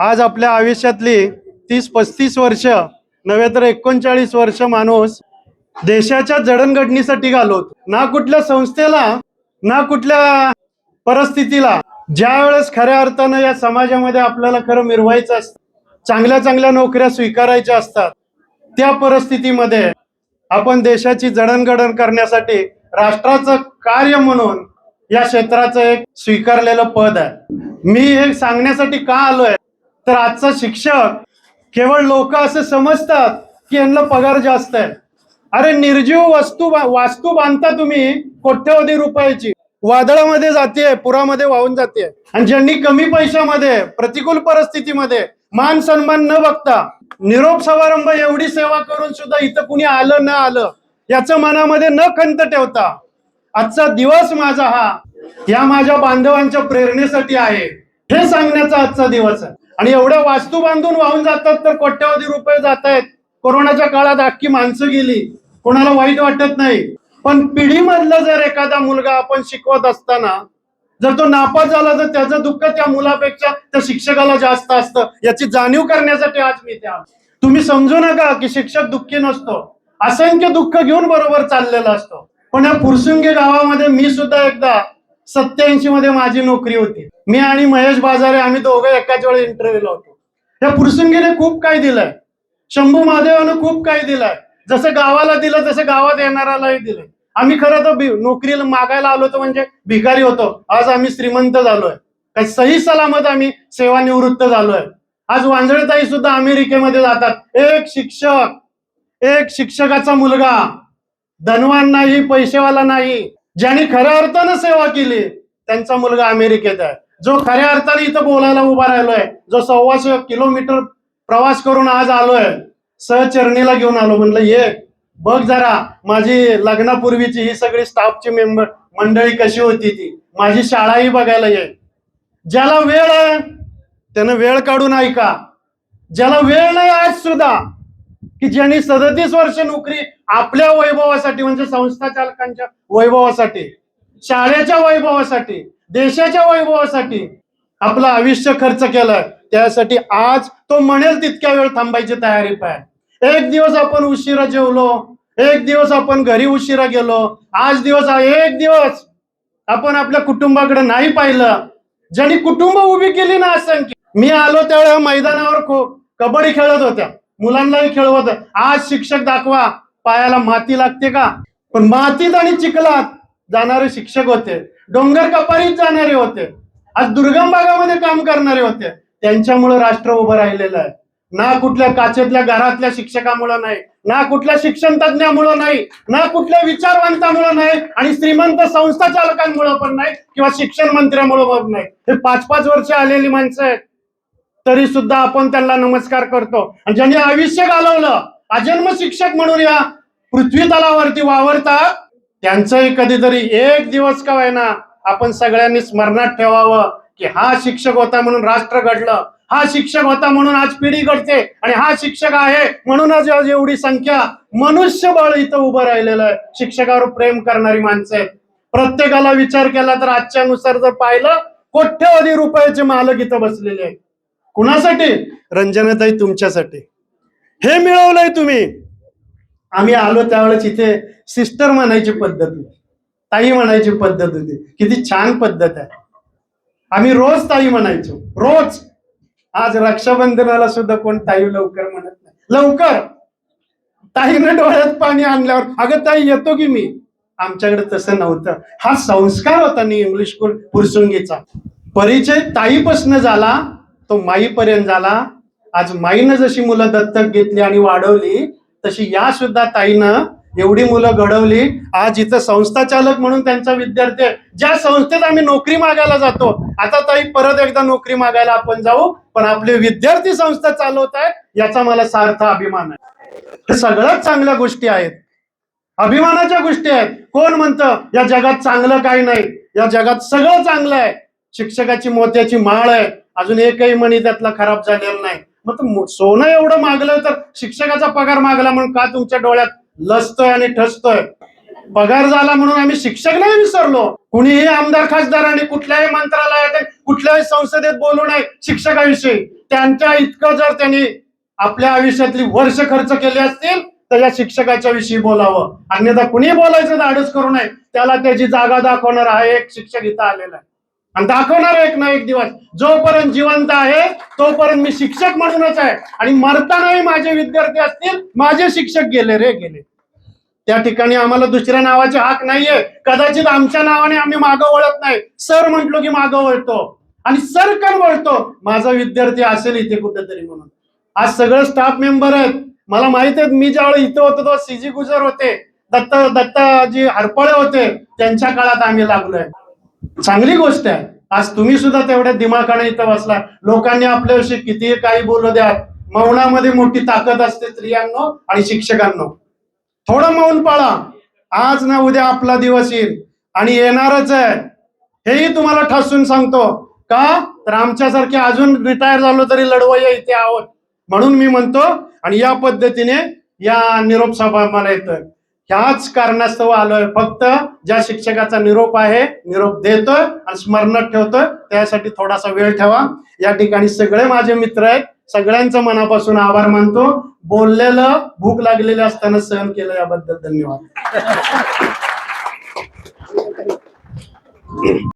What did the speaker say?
आज आपल्या आयुष्यातली तीस पस्तीस वर्ष नव्हे तर एकोणचाळीस वर्ष माणूस देशाच्या जडणघडणीसाठी घालवतो. ना कुठल्या संस्थेला ना कुठल्या परिस्थितीला. ज्या वेळेस खऱ्या अर्थानं या समाजामध्ये आपल्याला खरं मिरवायचं असतं चांगल्या चांगल्या नोकऱ्या स्वीकारायच्या असतात त्या परिस्थितीमध्ये आपण देशाची जडणघडण करण्यासाठी राष्ट्राचं कार्य म्हणून या क्षेत्राचं एक स्वीकारलेलं पद आहे. मी हे सांगण्यासाठी का आलोय? तर आजचा शिक्षक केवळ लोक असं समजतात की यांना पगार जास्त आहे. अरे निर्जीव वस्तू वास्तू बांधता तुम्ही कोट्यवधी रुपयाची. वादळामध्ये जाते पुरामध्ये वाहून जाते आणि ज्यांनी कमी पैशामध्ये प्रतिकूल परिस्थितीमध्ये मान सन्मान न बघता निरोप समारंभ एवढी सेवा करून सुद्धा इथं कुणी आलं न आलं याचं मनामध्ये न खंत ठेवता आजचा दिवस माझा हा या माझ्या बांधवांच्या प्रेरणेसाठी आहे. हे सांगण्याचा आजचा दिवस आहे. आणि एवढ्या वास्तू बांधून वाहून जातात तर कोट्यवधी रुपये जात आहेत कोरोनाच्या काळात अख्खी माणसं गेली. कोणाला वाईट वाटत नाही. पण पिढीमधला जर एखादा मुलगा आपण शिकवत असताना जर तो नापास झाला तर त्याचं दुःख त्या मुलापेक्षा त्या शिक्षकाला जास्त असतं याची जाणीव करण्यासाठी आज मी त्या तुम्ही समजू नका की शिक्षक दुःखी नसतो. असंख्य दुःख घेऊन बरोबर चाललेला असतो. पण या फुरसुंगी गावामध्ये मी सुद्धा एकदा सत्याऐंशी मध्ये माझी नोकरी होती. मी आणि महेश बाजारे आम्ही दोघं एकाच वेळी इंटरव्ह्यूला होतो. या फुरसुंगीने खूप काही दिलंय. शंभू महादेवानं खूप काही दिलंय. जसं गावाला दिलं तसं गावात येणाऱ्यालाही दिलंय. आम्ही खरं तर नोकरीला मागायला आलो होतो म्हणजे भिकारी होतो. आज आम्ही श्रीमंत झालोय. काय सही सलामत आम्ही सेवानिवृत्त झालोय. आज वांजळेताई सुद्धा अमेरिकेमध्ये जातात. एक शिक्षक एक शिक्षकाचा मुलगा. धनवान नाही पैसेवाला नाही. ज्यांनी खऱ्या अर्थानं सेवा केली त्यांचा मुलगा अमेरिकेत आहे. जो खऱ्या अर्थाने इथं बोलायला उभा राहिलोय जो सव्वाशे किलोमीटर प्रवास करून आज आलोय सहचरणीला घेऊन आलो म्हणलं ये बघ जरा माझी लग्नापूर्वीची ही सगळी स्टाफची मेंबर मंडळी कशी होती ती. माझी शाळाही बघायला ये. ज्याला वेळ आहे त्यानं वेळ काढून ऐका. ज्याला वेळ नाही आज सुद्धा की ज्यांनी सदतीस वर्ष नोकरी आपल्या वैभवासाठी म्हणजे संस्था चालकांच्या वैभवासाठी शाळेच्या वैभवासाठी देशाच्या वैभवासाठी आपलं आयुष्य खर्च केलं त्यासाठी आज तो म्हणेल तितक्या वेळ थांबायची तयारी पाय. एक दिवस आपण उशिरा जेवलो एक दिवस आपण घरी उशिरा गेलो आज दिवस एक दिवस आपण आपल्या कुटुंबाकडे नाही पाहिलं. ज्यांनी कुटुंब उभी केली ना असंख्य. मी आलो त्यावेळेला मैदानावर खूप कबड्डी खेळत होत्या. मुलांनाही खेळवत. आज शिक्षक दाखवा पायाला माती लागते का? पण मातीत आणि चिखलात जाणारे शिक्षक होते. डोंगर कपारीत जाणारे होते. आज दुर्गम भागामध्ये काम करणारे होते. त्यांच्यामुळे राष्ट्र उभं राहिलेलं आहे. ना कुठल्या काचेतल्या घरातल्या शिक्षकामुळं नाही ना कुठल्या शिक्षण तज्ञामुळं नाही ना कुठल्या विचारवंतामुळं नाही आणि श्रीमंत संस्था चालकांमुळं पण नाही किंवा शिक्षण मंत्र्यामुळं पण नाही. हे पाच पाच वर्ष आलेली माणसं आहेत. तरी सुद्धा आपण त्यांना नमस्कार करतो. आणि ज्यांनी आयुष्य घालवलं अजन्म शिक्षक म्हणून या पृथ्वी तलावरती वावरतात त्यांचंही कधीतरी एक दिवस का व्हायना आपण सगळ्यांनी स्मरणात ठेवावं की हा शिक्षक होता म्हणून राष्ट्र घडलं हा शिक्षक होता म्हणून आज पिढी घडते आणि हा शिक्षक आहे म्हणूनच आज एवढी संख्या मनुष्यबळ इथं उभं राहिलेलं आहे. शिक्षकावर प्रेम करणारी माणसं प्रत्येकाला विचार केला तर आजच्यानुसार जर पाहिलं कोट्यवधी रुपयाचे मालक इथं बसलेले आहेत. कुणासाठी? रंजनाताई तुमच्यासाठी. हे मिळवलंय तुम्ही. आम्ही आलो त्यावेळेस इथे सिस्टर म्हणायची पद्धत होती. ताई म्हणायची पद्धत होती. किती छान पद्धत आहे. आम्ही रोज ताई म्हणायचो. रोज. आज रक्षाबंधनाला सुद्धा कोण ताई लवकर म्हणत नाही. लवकर. ताईनं डोळ्यात पाणी आणल्यावर अगं ताई येतो की मी. आमच्याकडे तसं नव्हतं. हा संस्कार होता नी इंग्लिश स्कूल फुरसुंगीचा परिचय ताईपासनं झाला. तो माईपर्यंत झाला. आज माईनं जशी मुलं दत्तक घेतली आणि वाढवली तशी या सुद्धा ताईनं एवढी मुलं घडवली. आज इथं संस्था चालक म्हणून त्यांचा विद्यार्थी आहे. ज्या संस्थेत आम्ही नोकरी मागायला जातो आता ताई परत एकदा नोकरी मागायला आपण जाऊ पण आपले विद्यार्थी संस्था चालवत आहे याचा मला सार्थ अभिमान आहे. हे सगळ्यात चांगल्या गोष्टी आहेत. अभिमानाच्या गोष्टी आहेत. कोण म्हणतं या जगात चांगलं काही नाही. या जगात सगळं चांगलं आहे. शिक्षकाची मोत्याची माळ आहे. अजून एकही मणी त्यातला खराब झालेला नाही. मग सोनं एवढं मागलं तर शिक्षकाचा पगार मागला म्हणून का तुमच्या डोळ्यात लसतोय आणि ठसतोय? पगार झाला म्हणून आम्ही शिक्षक नाही विसरलो. कुणीही आमदार खासदारांनी कुठल्याही मंत्रालयात कुठल्याही संसदेत बोलू नये शिक्षकाविषयी. त्यांच्या इतकं जर त्यांनी आपल्या आयुष्यातली वर्ष खर्च केले असतील तर या शिक्षकाच्या विषयी बोलावं. अन्यथा कुणी बोलायचं धाडस करू नये. त्याला त्याची जागा दाखवणार हा एक शिक्षक इथं आलेला आहे. आणि दाखवणार एक ना एक दिवस. जोपर्यंत जिवंत आहे तोपर्यंत मी शिक्षक म्हणूनच आहे. आणि मरतानाही माझे विद्यार्थी असतील माझे शिक्षक गेले रे गेले. त्या ठिकाणी आम्हाला दुसऱ्या नावाचे हाक नाहीये. कदाचित आमच्या नावाने आम्ही मागं वळत नाही. सर म्हटलो की मागं वळतो. आणि सर कण वळतो. माझा विद्यार्थी असेल इथे कुठेतरी म्हणून. आज सगळं स्टाफ मेंबर आहेत. मला माहीत आहे मी ज्यावेळी इथं होतो तेव्हा सीजी गुजर होते. दत्त दत्ताजी हरपळे होते. त्यांच्या काळात आम्ही लागलोय चांगली गोष्ट आहे. आज तुम्ही सुद्धा तेवढ्या दिमाखाने इथं बसला लोकांनी आपल्याविषयी कितीही काही बोलू द्या मौनामध्ये मोठी ताकद असते स्त्रियांनो आणि शिक्षकांनो. थोडं मौन पाळा. आज ना उद्या आपला दिवस येईल. आणि येणारच आहे. हेही तुम्हाला ठासून सांगतो. का? तर आमच्यासारखे अजून रिटायर झालो तरी लढवय इथे आहोत. म्हणून मी म्हणतो आणि या पद्धतीने या निरोप सभा मला येतोय. ह्याच कारणास्तव आलोय. फक्त ज्या शिक्षकाचा निरोप आहे निरोप देतोय आणि स्मरणात ठेवतोय त्यासाठी थोडासा वेळ ठेवा. या ठिकाणी सगळे माझे मित्र आहेत. सगळ्यांचं मनापासून आभार मानतो. बोललेलं भूक लागलेली असताना सहन केलं याबद्दल धन्यवाद.